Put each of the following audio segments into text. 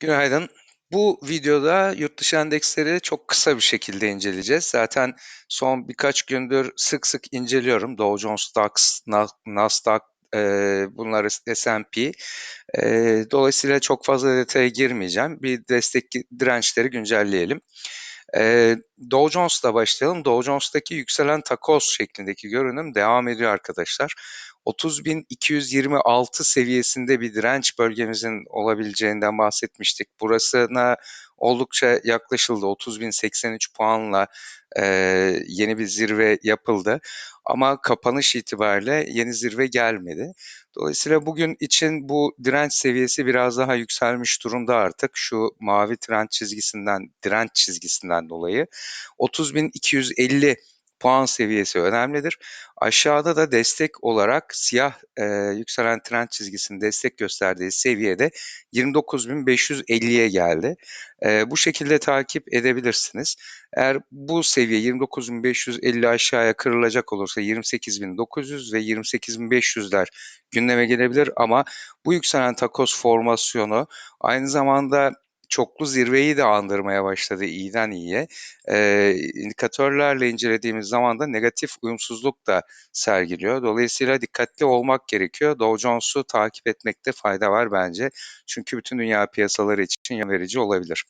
Günaydın. Bu videoda yurt dışı endeksleri çok kısa bir şekilde inceleyeceğiz. Zaten son birkaç gündür sık sık inceliyorum. Dow Jones, DAX, Nasdaq, e, bunlar S&P. E, dolayısıyla çok fazla detaya girmeyeceğim. Bir destek dirençleri güncelleyelim. E, Dow Jones'la başlayalım. Dow Jones'taki yükselen takoz şeklindeki görünüm devam ediyor arkadaşlar. 30.226 seviyesinde bir direnç bölgemizin olabileceğinden bahsetmiştik. Burasına oldukça yaklaşıldı. 30.083 puanla e, yeni bir zirve yapıldı. Ama kapanış itibariyle yeni zirve gelmedi. Dolayısıyla bugün için bu direnç seviyesi biraz daha yükselmiş durumda artık. Şu mavi trend çizgisinden, direnç çizgisinden dolayı 30.250 puan seviyesi önemlidir. Aşağıda da destek olarak siyah e, yükselen trend çizgisinin destek gösterdiği seviyede 29.550'ye geldi. E, bu şekilde takip edebilirsiniz. Eğer bu seviye 29.550 aşağıya kırılacak olursa 28.900 ve 28.500'ler gündeme gelebilir ama bu yükselen takoz formasyonu aynı zamanda çoklu zirveyi de andırmaya başladı iyiden iyiye. E, indikatörlerle incelediğimiz zaman da negatif uyumsuzluk da sergiliyor. Dolayısıyla dikkatli olmak gerekiyor. Dow Jones'u takip etmekte fayda var bence. Çünkü bütün dünya piyasaları için yön verici olabilir.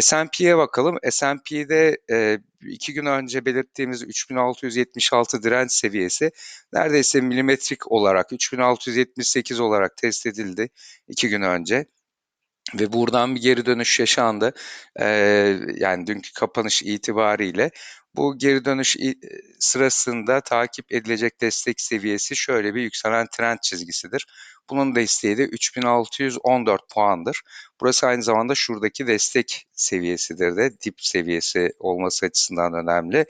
S&P'ye bakalım. S&P'de e, iki gün önce belirttiğimiz 3676 direnç seviyesi neredeyse milimetrik olarak 3678 olarak test edildi iki gün önce. Ve buradan bir geri dönüş yaşandı. Ee, yani dünkü kapanış itibariyle bu geri dönüş sırasında takip edilecek destek seviyesi şöyle bir yükselen trend çizgisidir. Bunun desteği de 3614 puandır. Burası aynı zamanda şuradaki destek seviyesidir de dip seviyesi olması açısından önemli.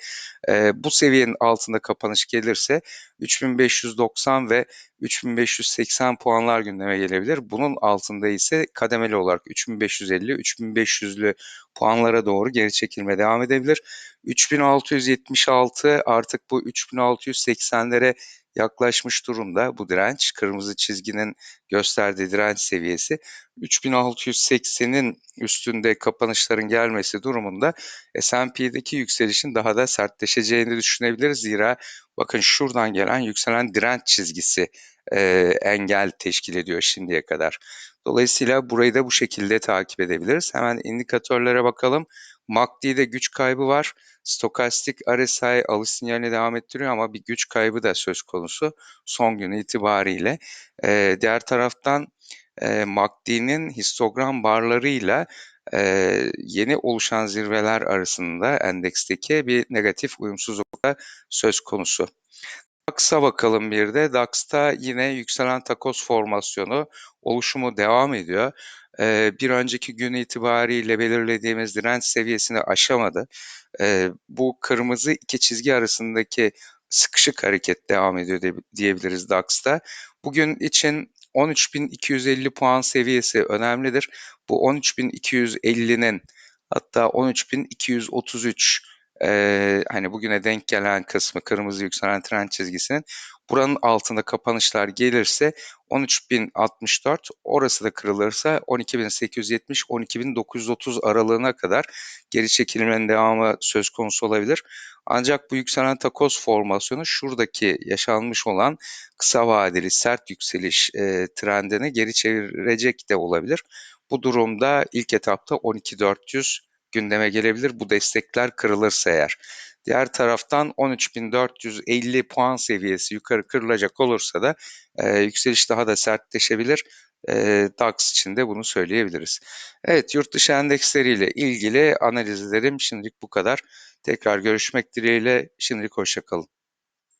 E, bu seviyenin altında kapanış gelirse 3590 ve 3580 puanlar gündeme gelebilir. Bunun altında ise kademeli olarak 3550-3500'lü puanlara doğru geri çekilme devam edebilir. 3676 artık bu 3680'lere yaklaşmış durumda bu direnç. Kırmızı çizginin gösterdiği direnç seviyesi 3680'in üstünde kapanışların gelmesi durumunda S&P'deki yükselişin daha da sertleşeceğini düşünebiliriz. Zira bakın şuradan gelen yükselen direnç çizgisi e, engel teşkil ediyor şimdiye kadar. Dolayısıyla burayı da bu şekilde takip edebiliriz. Hemen indikatörlere bakalım. MACD'de güç kaybı var. Stokastik RSI alış sinyalini devam ettiriyor ama bir güç kaybı da söz konusu son gün itibariyle. Ee, diğer taraftan e, MACD'nin histogram barlarıyla e, yeni oluşan zirveler arasında endeksteki bir negatif uyumsuzluk da söz konusu. DAX'a bakalım bir de. DAX'ta yine yükselen takoz formasyonu oluşumu devam ediyor. Ee, bir önceki gün itibariyle belirlediğimiz direnç seviyesini aşamadı. Ee, bu kırmızı iki çizgi arasındaki sıkışık hareket devam ediyor diyebiliriz DAX'ta. Bugün için 13.250 puan seviyesi önemlidir. Bu 13.250'nin hatta 13.233 e, hani bugüne denk gelen kısmı kırmızı yükselen trend çizgisinin buranın altında kapanışlar gelirse 13.064 orası da kırılırsa 12.870 12.930 aralığına kadar geri çekilmenin devamı söz konusu olabilir. Ancak bu yükselen takoz formasyonu şuradaki yaşanmış olan kısa vadeli sert yükseliş e, trendini geri çevirecek de olabilir. Bu durumda ilk etapta 12.400 gündeme gelebilir bu destekler kırılırsa eğer. Diğer taraftan 13.450 puan seviyesi yukarı kırılacak olursa da e, yükseliş daha da sertleşebilir. E, DAX için de bunu söyleyebiliriz. Evet yurt dışı endeksleriyle ilgili analizlerim şimdilik bu kadar. Tekrar görüşmek dileğiyle şimdilik hoşçakalın.